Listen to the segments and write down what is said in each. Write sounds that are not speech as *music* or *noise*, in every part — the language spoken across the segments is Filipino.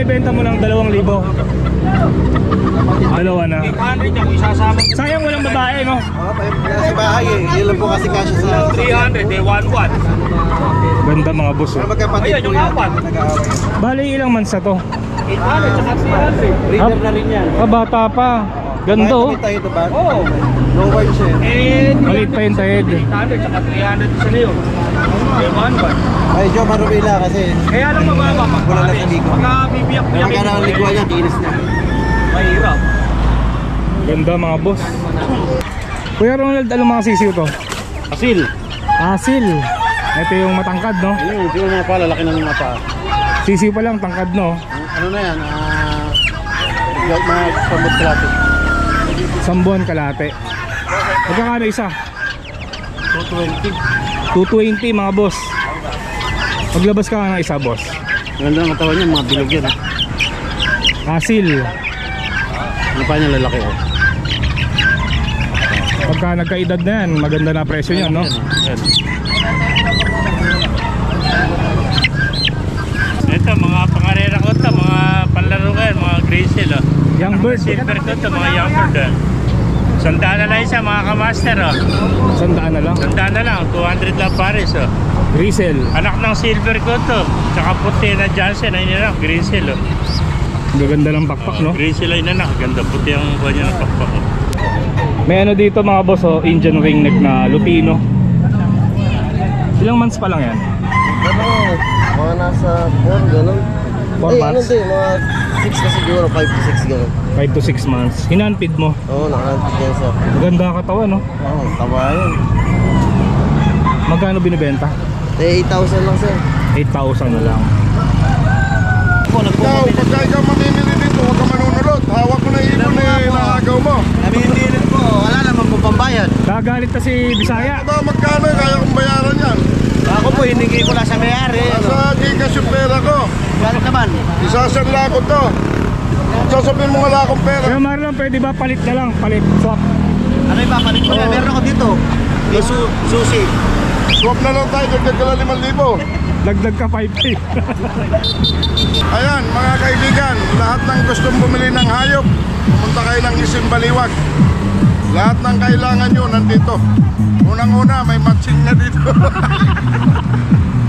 binibenta mo ng 2,000. Dalawa na. 800 yung isasama. Sayang walang babae, no? Oo, pa sa bahay eh. Yun lang po kasi kasya sa... 300, eh, 1-1. Ganda mga boss. Oh. magkapatid Ayan, yung apat. Bali, ilang months na to? 800, saka 300. Breeder na rin yan. Ah, bata pa. Ganda, oh. Kahit tayo ito ba? Oo. Low white siya. Eh, Maliit pa yung tahid. 800, saka 300 isa na yun. Eh, 1-1. Ay, Joe, marumila kasi. Kaya lang mababa pag Wala pare. sa ligo. Pagka bibiyak-biyak. Kapag ka naliguan niya, kinis na. Mahirap. Ganda mga boss. Kuya Ronald, ano mga sisiw to? Asil. Asil. Ito yung matangkad, no? Ayun, hindi mo mga pala, laki ng mga paa. Sisiw pa lang, tangkad, no? Ano na yan, ah... Uh, mga sambot kalati. Sambuan kalate. Magkakano isa? 220. 220 mga boss. Paglabas ka nga ng isa, boss. Ganda ng katawan niya, mga bilog yan. ah. Asil. Ano pa niya lalaki, oh. Pagka nagkaedad na yan, maganda na presyo niyan, no? Yan. Ito, mga pangarera ko to, mga panlaro ko yan, mga grizzle, oh. Young bird. Silver ko to, mga young bird, oh. Sandaan na lang isa, mga kamaster, oh. Sandaan na lang. Sandaan na lang, 200 lang pares, oh. Grisel. Anak ng silver ko to, tsaka puti na Johnson, ay nila, grizzle, oh. Gaganda ng pakpak, no? Grizzle ay nanak, ganda puti ang buwan niya ng pakpak, oh. May ano dito mga boss, oh, Indian ringneck na Lupino. Ilang months pa lang yan? Ano, mga nasa 4, gano'n. Four Eh, ano months? din, mga 6 na siguro, 5 to 6 gano'n. 5 to 6 months. Hinanpid mo. Oo, nakahantik yan sir. Maganda ang katawan, no? Oo, taba yun. Magkano binibenta? Eh, 8,000 lang sir. 8,000 na lang. Ikaw, pagka ikaw mamimili dito, huwag ka manunulot. Hawak mo na ibon eh, naagaw mo. Namimilin po, wala naman po pambayad. Gagalit na si Bisaya. Aba, magkano eh, kaya kong bayaran yan. Ako po, hiningi ko lang sa may-ari. Ano? Sa Gcash yung pera ko. Gano'n naman? Isasanla ko to. Sasabihin mo wala akong pera. Kaya Marlon, pwede ba palit na lang? Palit, swap. Ano yung papalit ko na? Meron ako dito. May su susi. Swap na lang tayo, dagdag ka lang 5,000. Dagdag ka 5K. Ayan, mga kaibigan, lahat ng gustong bumili ng hayop, pumunta kayo ng Isim Baliwag. Lahat ng kailangan nyo nandito. Unang-una, may matching na dito. *laughs*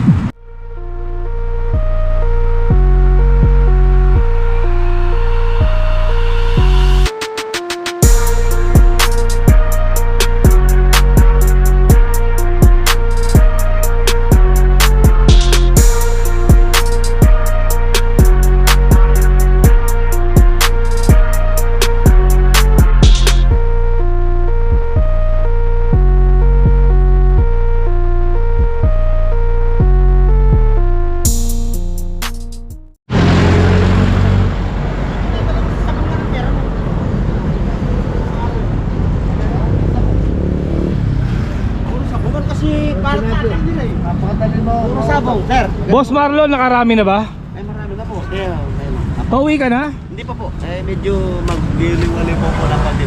Boss Marlon, nakarami na ba? Ay, marami na po. Yeah, lang. Pauwi ka na? Hindi pa po. Eh, medyo magbili-wali po po lang pag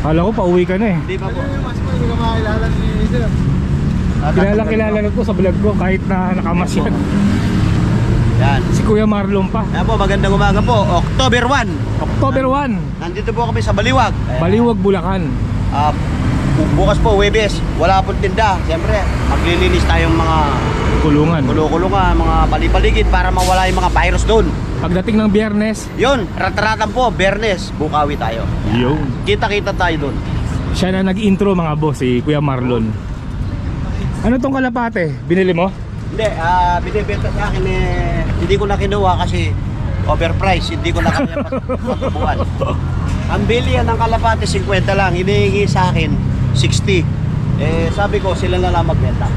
Kala ko pauwi ka na eh. Hindi pa po. Hindi ka makakilala si Sir. Kilala kilala na to sa vlog ko kahit na nakamas yan. Yan. Si Kuya Marlon pa. Yan po, magandang umaga po. October 1. October 1, Nandito po kami sa Baliwag. Baliwag, Bulacan. Ah, bu- bukas po, Webes. Wala po tinda. Siyempre, maglilinis tayong mga Kulungan. kulo-kulungan, mga palipaligid para mawala yung mga virus doon. Pagdating ng biyernes, Yun, rat-ratan po, Bernes, bukawi tayo. yun. Kita-kita tayo doon. Siya na nag-intro mga boss, si Kuya Marlon. Ano tong kalapate? Binili mo? Hindi, ah, binibenta sa akin eh, hindi ko na kinuha kasi overpriced, hindi ko na kaya patubuan. *laughs* Ang bilihan ng kalapate 50 lang, hinihingi sa akin 60. Eh, sabi ko sila na lang magbenta.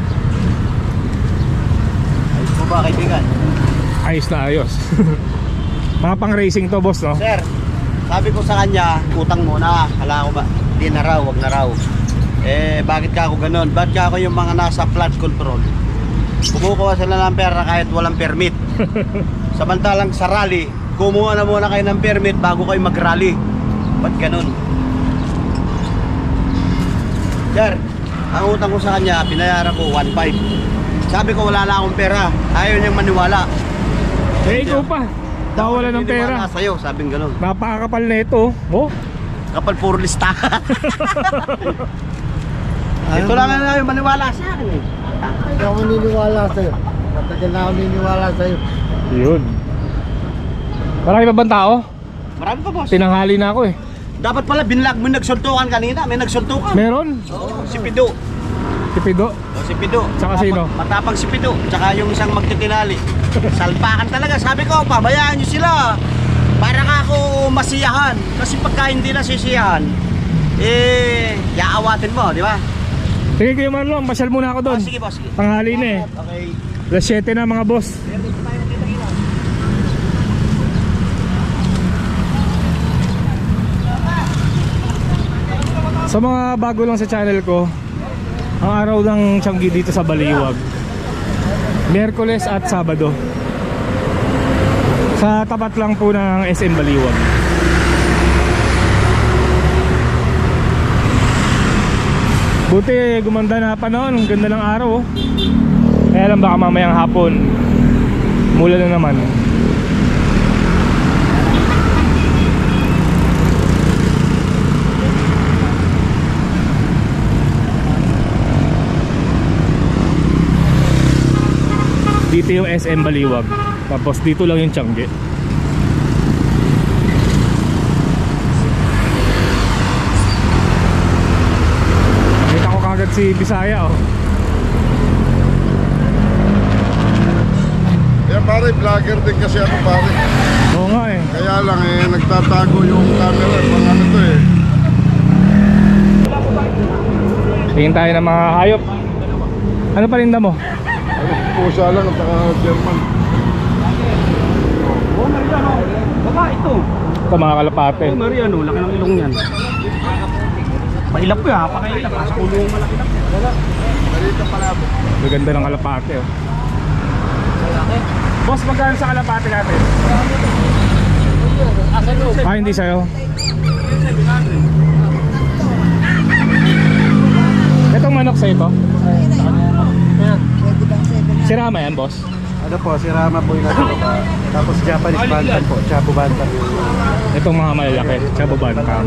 Po ba kaibigan? Ayos na ayos. *laughs* Mga pang racing to boss, no? Sir, sabi ko sa kanya, utang muna. Kala ko ba, di na raw, wag na raw. Eh, bakit ka ako ganun? Ba't ka ako yung mga nasa flood control? Kumukuha sila ng pera kahit walang permit. *laughs* Samantalang sa rally, kumuha na muna kayo ng permit bago kayo mag-rally. Ba't ganun? Sir, ang utang ko sa kanya, binayaran ko 1.5. Sabi ko wala na akong pera. Ayaw niyang maniwala. Eh, ikaw pa. Bawala ng pera. Naniniwala sa'yo, sabing ganun. Napakakapal na ito. Oh. Kapal puro listahan. *laughs* Ito lang na yung maniwala sa akin eh. Hindi ako naniniwala sa'yo. Matagal na ako naniniwala sa'yo. Yun. Marami pa bang tao? Marami pa boss. Tinanghali na ako eh. Dapat pala binlag mo nagsuntukan kanina. May nagsuntukan. Meron? Oo, si Pido. Tipido. O, si Pido. Tsaka Matapang- sino? Matapang si Pido. Tsaka yung isang magtitinali. Salpakan talaga. Sabi ko, pabayaan nyo sila. Para ka ako masiyahan. Kasi pagka hindi nasisiyahan, eh, yaawatin mo, di ba? Sige kayo Marlon, pasyal muna ako doon. Ah, sige boss, sige. Tanghali na eh. Okay. Alas 7 na mga boss. Sa mga bago lang sa channel ko, ang araw ng Tianggi dito sa Baliwag. Miyerkules at Sabado. Sa tapat lang po ng SM Baliwag. Buti gumanda na panahon, ganda ng araw. Kaya lang baka mamayang hapon Mula na naman Dito yung SM Baliwag Tapos dito lang yung Tiangge Kita ko kagad si Bisaya oh Yan pare, vlogger din kasi ako pare. Oo nga eh Kaya lang eh, nagtatago yung camera. Pang ano to eh. Tingin tayo ng mga hayop. Ano palinda mo? Pusa lang at saka German. Oh, Mariano. Baba ito. Ito mga kalapate. Oh, Mariano. Laki ng ilong yan. Mahilap ko ya. Pakailap. Nasa kulong malaki na. Maganda ng kalapate oh. Boss, magkano sa kalapate natin? Ah, hindi sa'yo. Itong manok sa ito? Si Rama yan, boss? Ano po, si Rama po yung nasa baba. Tapos Japanese Bantam po, Chapo Bantam yung Itong mga malalaki, Chabo Bantam.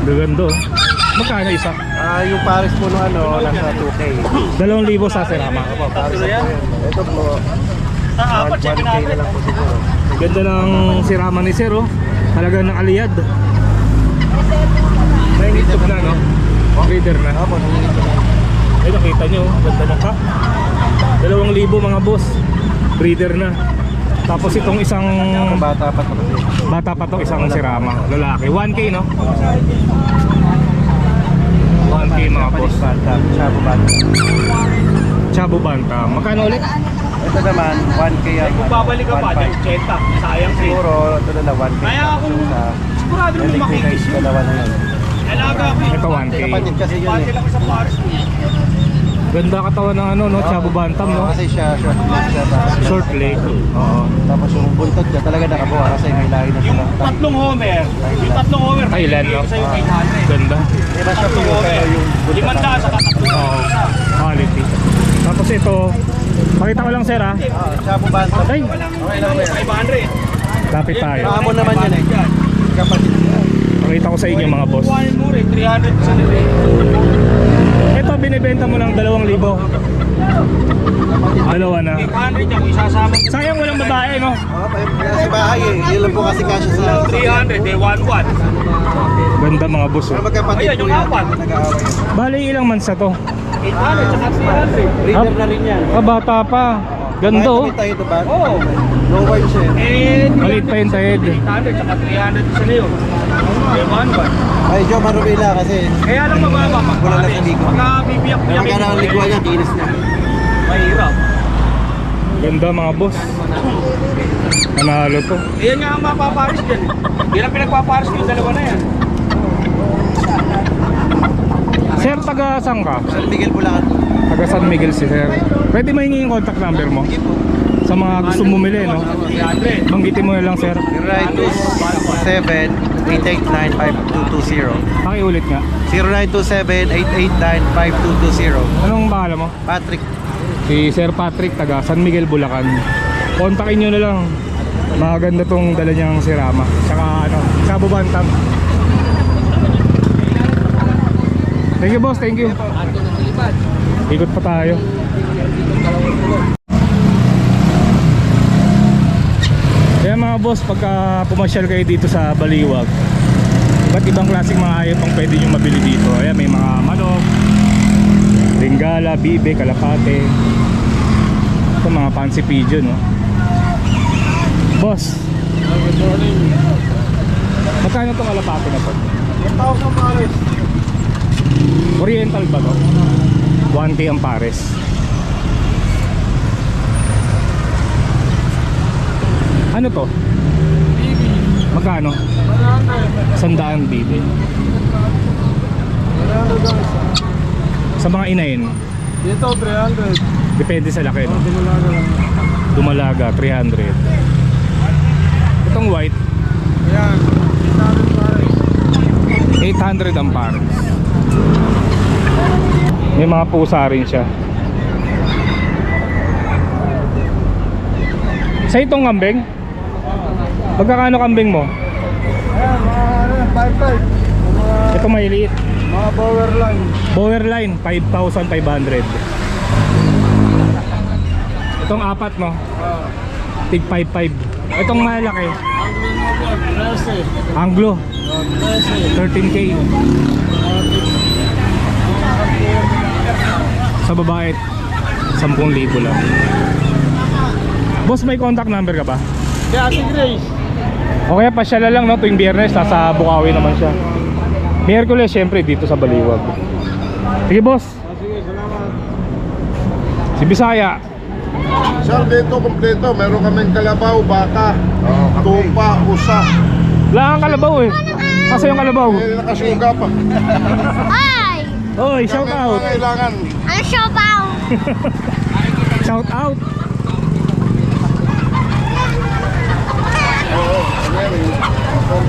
Gagando. oh. Magkano isa? Ah, yung Paris po no ano, nasa 2K. Dalawang libo sa Serama. Opo, Paris po yan. Ito po, Ah, apat. 1K na lang po siguro. Ganda ng sirama ni Sir, oh. Talaga ng aliyad. May itlog na, no? Breeder na. Opo. Ay, nakita nyo, ganda ng ka. Dalawang libo mga boss. Breeder na. Tapos itong isang Ang bata pa kasi. bata pa to isang sirama. Lalaki. 1K, no? 1K mga boss. Chapo Bantam. Chabo Banta. Magkano ulit? Ito naman, 1K yan. Kung babalik ka pa, 1.5. cheta. Sayang din. Siguro, ito na lang, 1K. Kaya kung sigurado mo makikis yun. dalawa na yan. Alaga ko eh. Ito 1K. Kapatid kasi yun Pati eh. Ganda katawan ng ano, no? Chabo Bantam, no? Oo, Kasi siya, short leg siya. tapos- Short leg. Oo. Tapos yung buntot niya talaga nakabuha kasi may lahi na Yung siya. tatlong homer. Yung tatlong homer. Thailand, no? Sa yung 800. Ganda. Iba siya po Tatlong homer. pero yung buntot. Limanda sa tatlong Oo. Quality. Tapos ito, pakita ko lang sir ha. Ah, Chapo Bantam. Ay, Okay lang yan. 500. lapit tayo. Kaamo naman yan eh. Kapatid. Pakita ko sa inyo mga boss. Kuhanin mo rin, 300 sa nila. Ito binibenta mo ng 2,000. Dalawa na. 800 yan, kung isasama. Sayang walang babae no. Oo, kasi bahay eh. Yun lang po kasi kasya sa... 300, eh, 1-1. Ganda mga boss oh. magkapatid Ayan, yung apat. Bali ilang months na to? 800, saka 300. Breeder na rin yan. Ah, bata pa. Ganda oh. Kahit tayo ito ba? Oo. Low wide siya Maliit pa yung tahid. 800, saka 300 sa niyo. 1-1. Ay, Joe Marubila kasi Kaya lang mababa pag Wala lang sa ligo. Pagka bibiyak-biyak. magkano ang ligwa niya, kinis niya. Mahirap. Ganda mga boss. Panalo to. Ayan nga ang mapaparis dyan. Hindi lang pinagpaparis ko yung dalawa na yan. Sir, taga saan ka? San Miguel Bulacan. Taga San Miguel si sir. Pwede mahingi yung contact number mo? Sa mga gusto bumili, no? 300. Banggitin mo na lang, sir. 0927-889-5220. Pakiulit nga. 0927-889-5220. Anong bahala mo? Patrick, Si Sir Patrick, taga San Miguel, Bulacan. Kontakin nyo na lang. Maganda tong dala niyang sirama. Tsaka ano, Sabo Bantam. Thank you boss, thank you. Ikot pa tayo. Kaya mga boss, pagka pumasyal kayo dito sa Baliwag, iba't ibang klaseng mga hayop ang pwede nyo mabili dito. Ayan, may mga manok, Bengala, bibe, kalapate. Ito mga fancy pigeon, no? Boss. Good morning. Magkano itong kalapate na to? 1,000 pares. Oriental ba to? 1K ang pares. Ano to? Magkano? Sandaan bibi. Sa mga inayin, Dito, 300. depende sa laki. No? Lang. Dumalaga, 300. Itong white, Ayan, 800 pares. 800 ang pares. May mga pusa rin siya. Sa itong kambing? Magkakano kambing mo? Ayan, mga ano, 5-5. Mga, Ito maliit. mga power line. Bower line, 5,500. Itong apat no? Tig 5,500. Itong malaki, Anglo, 13k. Sa babae, 10,000 lang. Boss, may contact number ka ba? Kaya Ate Grace. O kaya pasyala lang no, tuwing biyernes, nasa Bukawi naman siya. Miyerkules, syempre, dito sa Baliwag. Sige boss, Sige, salamat. si Bisaya. Sir, dito kompleto. Meron kaming kalabaw, baka, tupa, usa. Wala kang kalabaw eh. Kasi yung kalabaw. Eh, nakasuga pa. Ay! Oy, shout out. Kailangan. Ang siopaw! Shout out. *laughs* Oo, ayan, eh. Konti yan. Kun- Kunin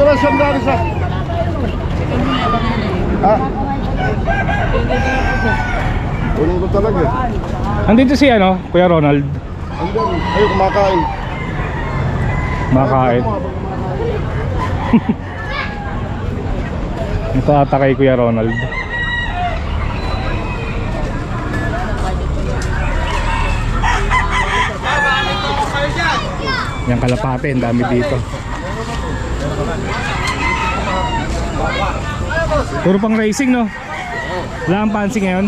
ko lang sandali sa... Ha? Kunin ko talaga eh. Andito si ano, Kuya Ronald. Andyan, ayun, kumakain. Makain. *laughs* Ito ata kay Kuya Ronald. Yung kalapate, ang dami dito. Puro pang racing, no? Wala kang fancy ngayon?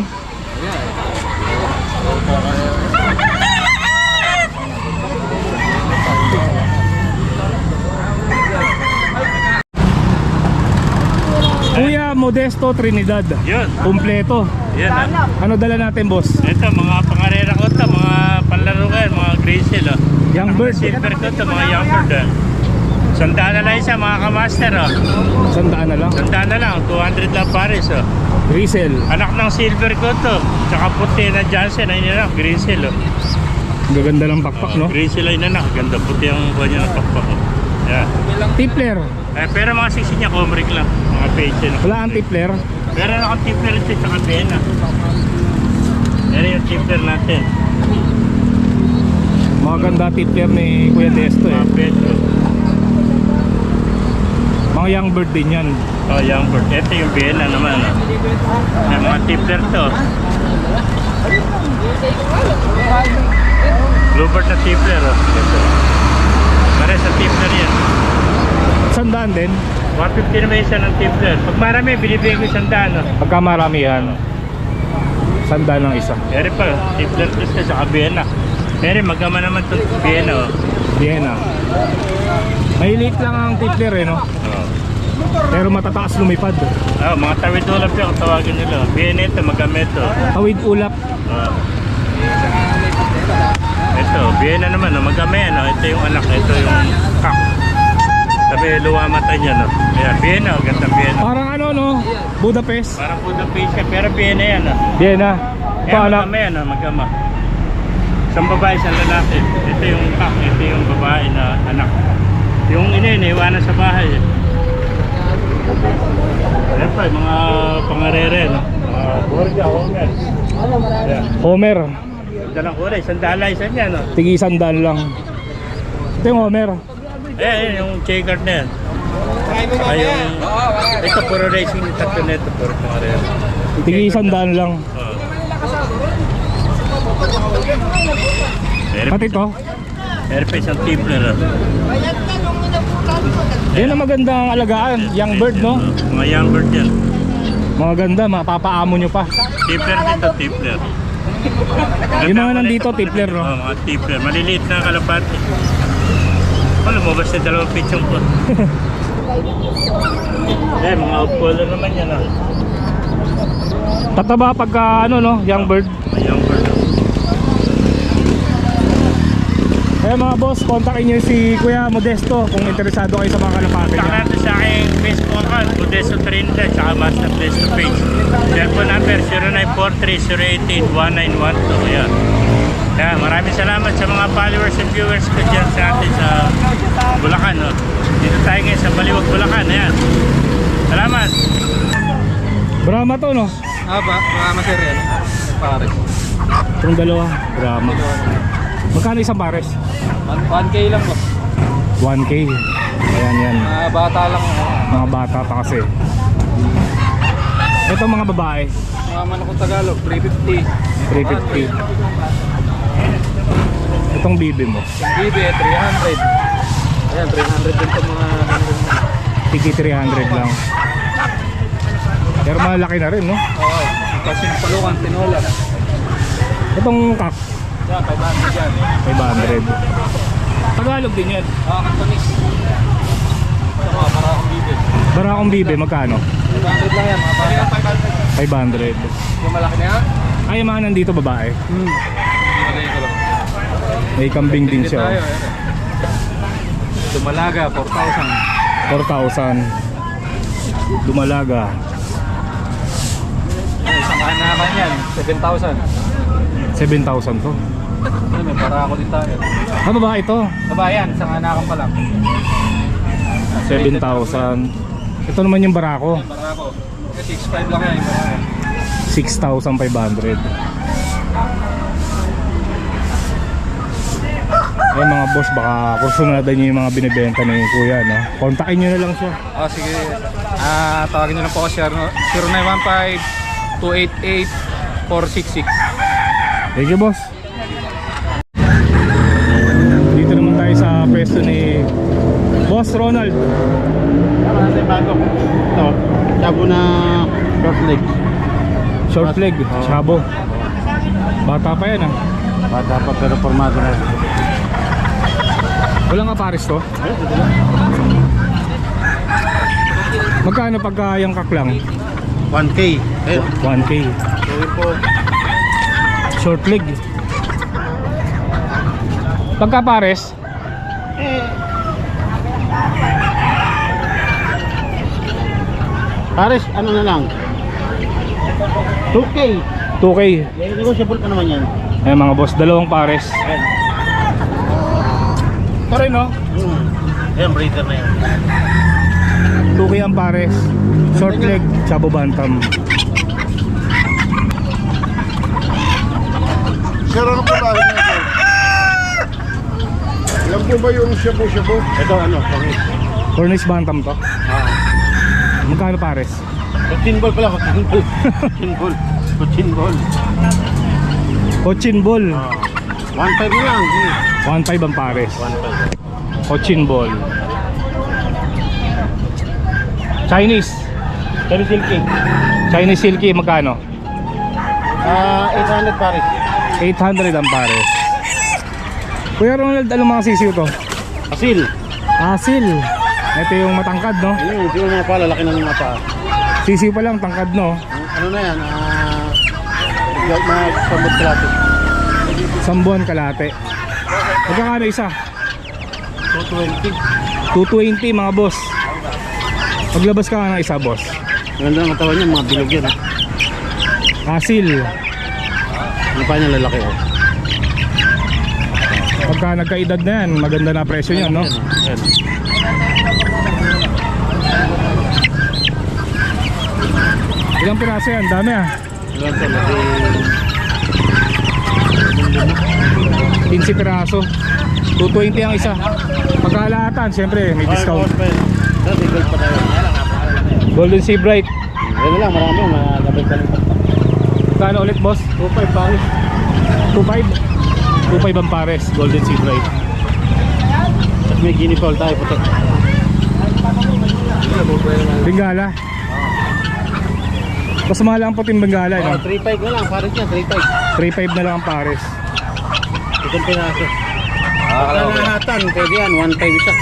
Kuya Modesto Trinidad. Yun. Kompleto. Yan ah. Ano dala natin, boss? Ito, mga pangarera ko to, mga panlaro ko yan, mga grizzle oh. Young bird. Silver ko to, mga young bird ah. Sandaan na lang isa, mga kamaster oh. Sandaan na lang. Sandaan na lang, 200 lang pares oh. Grisel. Anak ng silver ko to, tsaka puti na Johnson, ay nila, grizzle oh. Gaganda ng pakpak, no? Grizzle ay nanak, ganda puti ang kanya ng pakpak oh. Yan. Tipler. Eh, pero mga siksi niya, comric lang, mga page no? Wala ang tipler. Pero nakang tipler ito, tsaka bena. Pero yung tipler natin, Maganda tipler ni Kuya Desto, eh. mga young bird din yan. Oh, young bird. Ito yung Vienna naman. Oh. May mga tipler to. Bluebird na tipler. Oh. Ito. Pare sa tipler yan. Sandaan din. 150 naman isa ng tipler. Pag marami, binibigay ko isang daan. Oh. Pagka maramihan. Sandaan ng isa. Pero pa, tipler to siya sa Vienna. Pero magama naman to Vienna. Oh. Vienna. May liit lang ang tipler, eh, no? Pero matataas lumipad. Oh, mga tawid ulap yung tawagin nila. Vienna ito, magama ito. Tawid ulap. Oh. Ito, Vienna naman, no? magama yan. Oh. Ito yung anak, ito yung kak. Sabi, luwa mata niya, no? Kaya Vienna, oh, ganda Vienna. Parang ano, no? Budapest. Parang Budapest siya, pero Vienna yan, no? Vienna. Kaya Ito anak. magama yan, no? magama. Isang babae, isang lalaki. Ito yung kak, ito yung babae na anak. Yung ina, iniwanan sa bahay. Eh. Yung mga pangarere, no? Mga Borgia, Homer. Ayan. Homer, Ganda ng kulay, sandala isa niya, no? tigi sandaan lang. Ito yung Homer. Ayan, yung checkered na yan. Ay, yung... Ito, puro racing tatlo na ito, puro pangarere. Tigi sandaan lang. Oo. Pero, Pati to. pero pa isang tipler, no? Yan ang magandang alagaan. Young bird, no? Mga young bird yan. Mga ganda, mapapaamo nyo pa. Tipler dito, tipler. Yung mga nandito, tipler, no? Oo, mga tipler. Maliliit na kalapati. Oh, lumabas na dalawang pitsong ko. *laughs* eh, mga off-color naman yan, ah. Tataba pagka, ano, no? Young bird. Mga young bird. Kaya mga boss, kontakin nyo si Kuya Modesto kung interesado kayo sa mga kalapate niya. natin sa aking Facebook account, Modesto Trinidad, tsaka Master Modesto page. Telephone number 0943-018-1912. Ayan. Kaya maraming salamat sa mga followers and viewers ko dyan sa atin sa Bulacan. No? Dito tayo ngayon sa Baliwag, Bulacan. Ayan. Salamat. Brahma to, no? Ah, ba? Mga material. Pares. Itong dalawa, Brahma. Magkano isang pares? 1K lang po. 1K. Ayan, yan. Mga bata lang. Mga bata pa kasi. Ito mga babae, Mga manok ng Tagalog, 350. 350. Itong bibi mo, Bibi, 300. Ayan, 300 din po mga tiki 300 lang. Pero malaki na rin, no? Oo. Kasi palukan, tinola. Itong kak, Yan, 500 yan. 500. Tagalog din yan. Ah, kantonis. Ito para akong bibi. Bara akong bibi, magkano? 500 lang yan, mga bata. 500. Yung malaki na yan? Ay, yung mga nandito babae. Hmm. May kambing din siya. tayo, oh. ayan. Dumalaga, 4,000. 4,000. Dumalaga. Ay, Isang kanakan yan, 7,000. 7,000 to. Ayun, may para ako din tayo. Ah, babae to. Babayan, isang anakan pa lang. 7,000. Ito naman yung barako. Para ako. 6,500 lang yan. yung barako. 6,500. Eh mga boss, baka kursunadan nyo yung mga binibenta ni Kuya, no? Kontakin nyo na lang siya. Ah, sige. Ah, tawagin niyo lang po ako siya. 0915-288-466. Thank you, boss. Boss Ronald. Tama natin bago. Ito, sabo na short leg. Short leg, chabo. Bata pa yan, ah. Bata pa pero formado na. Wala nga pares to. Magkano pagka yung kaklang? 1K. Eh, 1K. gawin po. Short leg. Pagka pares, Pares, ano na lang? 2K. 2K. Eh, negotiable pa naman yan. Eh mga boss, dalawang pares. Ayan. Ito rin, no? Hmm. Ayan, breeder na yan. 2K ang pares. Short leg, chabo bantam. Sir, ano po dahil na ito? Yan po ba yung shabu-shabu? Ito ano, pangis. Cornish bantam to. Ah. Magkano pares? Cochin ball pala, cochin ball. Cochin ball. Cochin ball. Cochin ball. Ah. 1.5 na lang. Hmm. 1.5 ang pares. 1.5. Cochin ball. Chinese. Pero silky. Chinese silky, magkano? Ah, 800 pares. 800 ang pares. Kuya Ronald, ano mga sisiw to? Asil. Asil. Ito yung matangkad, no? Ayun, siguro mga pala, laki ng mga pa. Sisiw pa lang, tangkad, no? Ang- Ano na yan? Ah, uh, mga sabot klase. Sambuan kalate. Magkakano isa? 220. 220 mga boss. Paglabas ka nga ng isa, boss. Ganda ng katawan niya, mga bilog yan. ah. Asil. Ano pa niya lalaki oh. Pagka nagkaedad na yan, maganda na presyo niyan, no? Ayan. Ilang piraso yan? Dami ah. 15 piraso. 220 ang isa. Pagkalahatan, siyempre may discount. Golden Sea Bright. Yan lang, marami. Magabay ka lang. Ulit boss? 2.5 pare. 2.5? 2.5 ang pares, Golden Sea Bright. At may guinea fowl tayo puti. Bengala. Mas mahal ang puting Bengala, Oh, no? 3.5 na lang, pare niya, 3.5. 3.5 na lang ang pares. Itong pinaso. Kalahatan, pwede yan, 1.5 isa.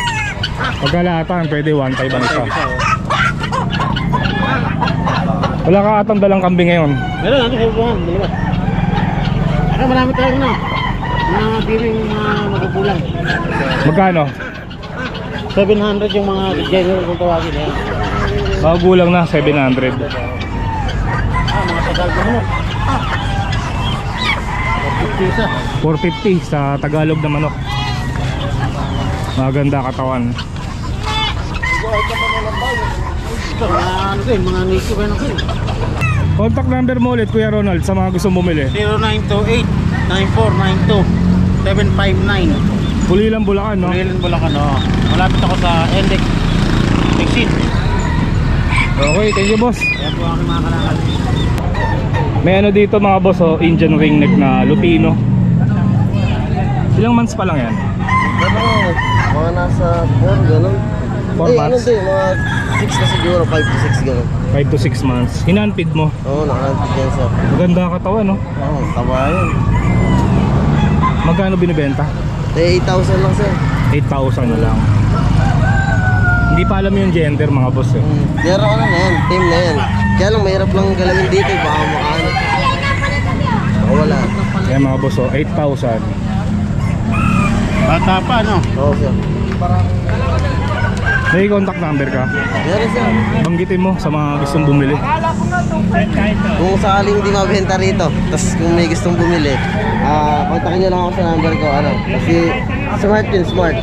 Pagkalahatan, pwede 1.5 ang isa. 1.5 isa, oh. Wala ka atang dalang kambing ngayon. Meron, ano sa upuhan, dalawa. Ano, marami tayo na. Mga biring mga magugulang. Magkano? 700 yung mga general kung tawagin. Yan. Magulang na, 700. Ah, mga sagal na manok. Ah. 50 isa. 450 sa Tagalog na manok. Maganda katawan. Ano din, mga native ano din. Contact number mo ulit Kuya Ronald sa mga gustong bumili. 0928-9492-759. Pulilang Bulacan, no? Kulilan Bulacan, oh. Malapit ako sa Endex. Exit. Okay, thank you boss. Ayan po aking mga kalakal. May ano dito mga boss, oh, Indian ring neck na lupino. Ilang months pa lang yan? Ano, mga nasa 4, gano'n. 4 Eh, ano months? din, mga 6 na siguro, 5 to 6 gano'n. 5 to 6 months. Hinanpid mo. Oo, nakalantik yan sir. Maganda katawan, no? Oo, taba yun. Magkano binibenta? Eh, 8,000 lang sir. 8,000 na lang. Hindi pa alam yung gender mga boss eh. Hmm. Meron ko na yan, team na yan. Kaya lang, mahirap lang galawin dito, baka makaano. Wala. Kaya mga boss, oh, 8,000. Bata pa, no? Oo sir. May contact number ka? Meron sir. Banggitin mo sa mga gustong bumili. Kung sakaling hindi mabenta rito, tapos kung may gustong bumili, ah, kontakin nyo lang ako sa number ko, ano, kasi smart yun, smart,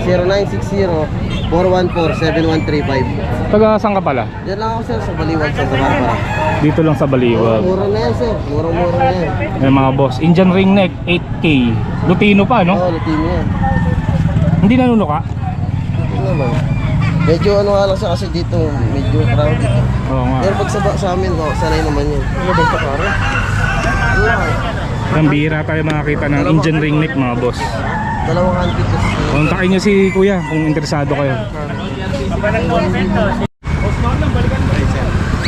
0960-414-7135. Taga saan ka pala? Diyan lang ako sir, sa Baliwag, Santa Barbara. Dito lang sa Baliwag. Mura na yan sir, mura-mura na yan. May mga boss. Indian ring neck, 8K. Lutino pa, no? Oo, Lutino yan. Hindi nanuno ka? Ito naman. Medyo ano nga lang siya kasi dito, medyo crowded. Oo nga. Pero pag sa, sa amin, oh, sanay naman yun. Ano ba sa karo? Ang bihira tayo makakita ng Indian ring neck, mga boss. Dalawang kasi. Kontakin nyo si Kuya kung interesado kayo.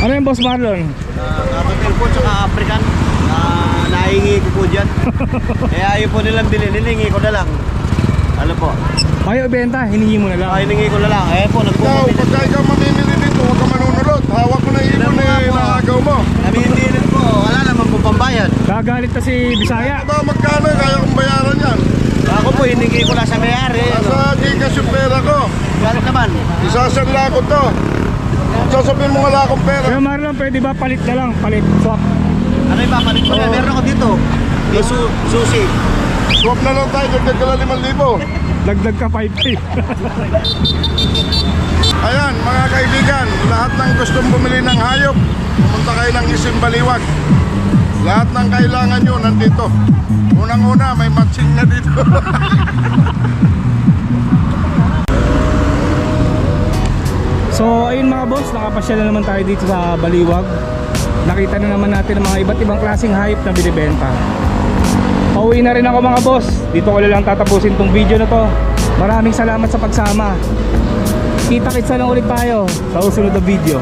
Ano yung boss Marlon? Kakapil po tsaka African. Uh, nahingi ko po dyan. *laughs* Kaya ayaw po nilang bilhin, hiningi ko na lang. Ano po? Ayaw ibenta, hiningi mo na lang. Ah, hiningi ko na lang. Eh po, Ikaw, nagpupamili. pagka ikaw mamimili dito, huwag ka manunulot. Hawak mo na yung ibon eh, nakagaw mo. Kami hindi rin po, wala naman po pambayad. Gagalit na si Bisaya. Aba, magkano eh, kaya kong bayaran yan. Ako po, hiningi ko lang sa may-ari. Ano? Nasa Gcash yung pera ko. Bakit naman? Isasanla ko to. Sasabihin mo wala akong pera. Kuya Marlon, pwede ba palit na lang? Palit, swap. Ano yung papalit ko na? Meron ako dito. Yung su susi. Swap na lang tayo, dagdag ka lang 5,000. Dagdag ka 5K. Ayan, mga kaibigan, lahat ng gustong bumili ng hayop, pumunta kayo ng Isim Baliwag. Lahat ng kailangan nyo nandito. Unang-una, may matching na dito. *laughs* So ayun mga boss, nakapasyal na naman tayo dito sa Baliwag. Nakita na naman natin ang mga iba't ibang klaseng hayop na binibenta. Pauwi na rin ako mga boss. Dito ko lang tatapusin tong video na to. Maraming salamat sa pagsama. Kita-kitsa lang ulit tayo sa susunod na video.